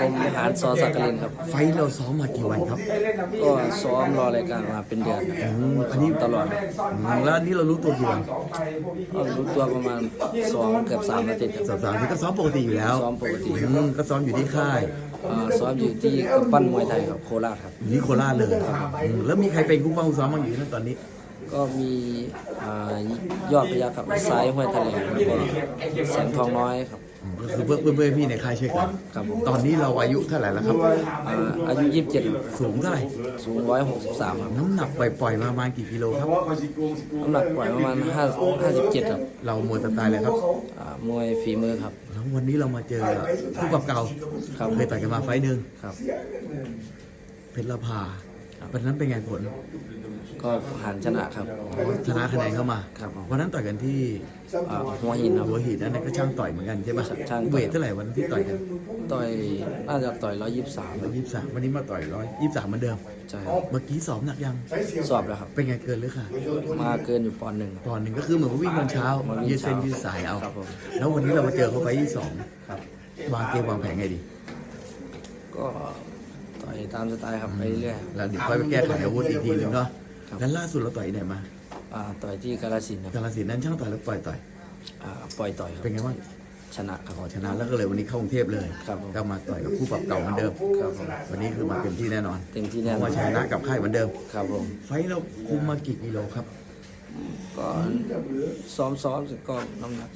ผมหานซอสักกลินครับ ไฟท์เราซ้อมมากี่วันครับก็ซ้อมรอรายการมาเป็นเดือนครับอืมอันนี้ตลอดครับอืมแล้วอันนี้เรารู้ตัวกี่วันก็รู้ตัวประมาณสองเกือบสามอาทิตย์ครับสัปดาห์นี้ก็ซ้อมปกติอยู่แล้วซ้อมปกติ อืมก็ซ้อมอยู่ที่ค่ายอ่าซ้อมอยู่ที่กำปั้นมวยไทยครับโคราชครับ อยู่ที่โคราชเลยอืมแล้วมีใครเป็นคู่ป้าคู่ซ้อมบ้างอยู่ที่นั่นตอนนี้ ก็มีอ่ายอดพยัคฆ์ครับซ้ายห้วยทะเลแล้วก็แสงทองน้อยครับอืมก็คือเพื่อนเพื่อนๆพี่ในค่ายช่วยกันครับผมตอนนี้เราอายุเท่าไหร่แล้วครับอ่าอายุยี่สิบเจ็ดสูงเท่าไหร่ สูงร้อยหกสิบสามครับ น้ำหนักปล่อยๆมาประมาณกี่กิโลครับ น้ำหนักปล่อยประมาณห้าห้าสิบเจ็ดครับ เรามวยสไตล์อะไรครับอ่ามวยฝีมือครับ แล้ววันนี้เรามาเจอคู่กับเก่าครับเคยต่อยกันมาไฟต์หนึ่งครับ เพชรละพา วันนั้นเป็นไงผลก็หันชนะครับ ชนะคะแนนเข้ามาครับวันนั้นต่อยกันที่อ่าหัวหินครับ หัวหินนั่นก็ช่างต่อยเหมือนกันใช่ปะช่างต่อย เวทเท่าไหร่วันที่ต่อยกันต่อยน่าจะต่อยร้อยยี่สิบสามร้อยยี่สิบสามวันนี้มาต่อยร้อยยี่สิบสามเหมือนเดิม ใช่ครับเมื่อกี้สอบหนักยัง สอบแล้วครับ เป็นไงเกินหรือค่ะมาเกินอยู่ปอนด์หนึ่งครับ ตอนหนึ่งก็คือเหมือนว่าวิ่งตอนเช้ามาวิ่งยืดเส้นเช้ายืยืดสายเอา ครับผม แล้ววันนี้เรามาเจอเขาไฟต์ที่สองครับ วางเกมวางแผนไงดี ก็ ต่อยตามสไตล์ครับไปเรื่อยแล้วเดี๋ยวค่อยไปแก้ไขอาวุธอีกทีหนึงเนาะครับแล้วล่าสุดเราต่อยที่ไหนมาอ่าต่อยที่กาลสินธุ์ครับกาลสินธุ์นั้นช่างต่อยแล้วปล่อยต่อยอ่าปล่อยต่อยครับเป็นไงบ้างชนะครับขอชนะแล้วก็เลยวันนี้เข้ากรุงเทพเลยครับผม ก็มาต่อยกับคู่ปรับเก่าเหมือนเดิมครับผม วันนี้คือมาเต็มที่แน่นอนเต็มที่เพแน่ราะนอว่านชนะกับค่ายเหมือนเดิม ครับผมไฟท์เราคุมมากี่กิโลครับ ก็ซ้อมซ้อมเสร็จก็น้ำหนัก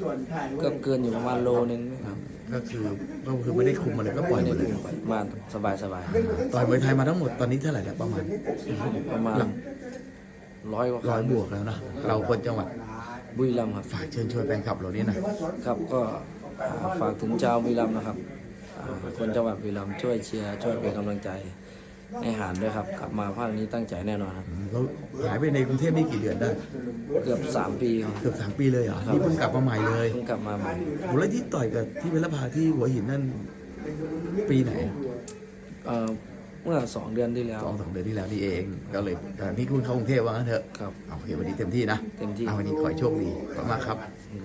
ก็เกินอยู่ประมาณโลนึงนะครับก็คือก็คือไม่ได้คุมมาเลยก็ปล่อยหมดเลยมาสบายสบายต่อยมวยไทยมาทั้งหมดตอนนี้เท่าไหร่แล้วประมาณๆประมาณร้อยกว่าคร้อรั้ยงบวกแล้วนะเราคนจังหวัดบุรีรัมย์ครับฝากเชิญชวนแฟนคลับเรานี้นะครับก็อ่าฝากถึงชาวบุรีรัมย์นะครับอ่าคนจังหวัดบุรีรัมย์ช่วยเชียร์ช่วยเป็นกำลังใจ ให้หานด้วยครับ กลับมาภาคนี้ตั้งใจแน่นอนครับเราหายไปในกรุงเทพนี่กี่เดือนได้ เกือบสามปีครับ เกือบสามปีเลยเหรอครับนี่เพิ่งกลับมาใหม่เลยเพิ่งกลับมาใหม่โหแล้วที่ต่อยกับที่เพชรพาที่หัวหินนั่นปีไหนเอ่อเมื่อสองเดือนที่แล้วสองสามเดือนที่แล้วนี่เอง ก็เลยแต่นี่คุณเข้ากรุงเทพว่างั้นเถอะครับเอาโอเควันนี้เต็มที่นะเต็มที่เอาวันนี้ขอให้โชคดีขอบคุณมากครับอืม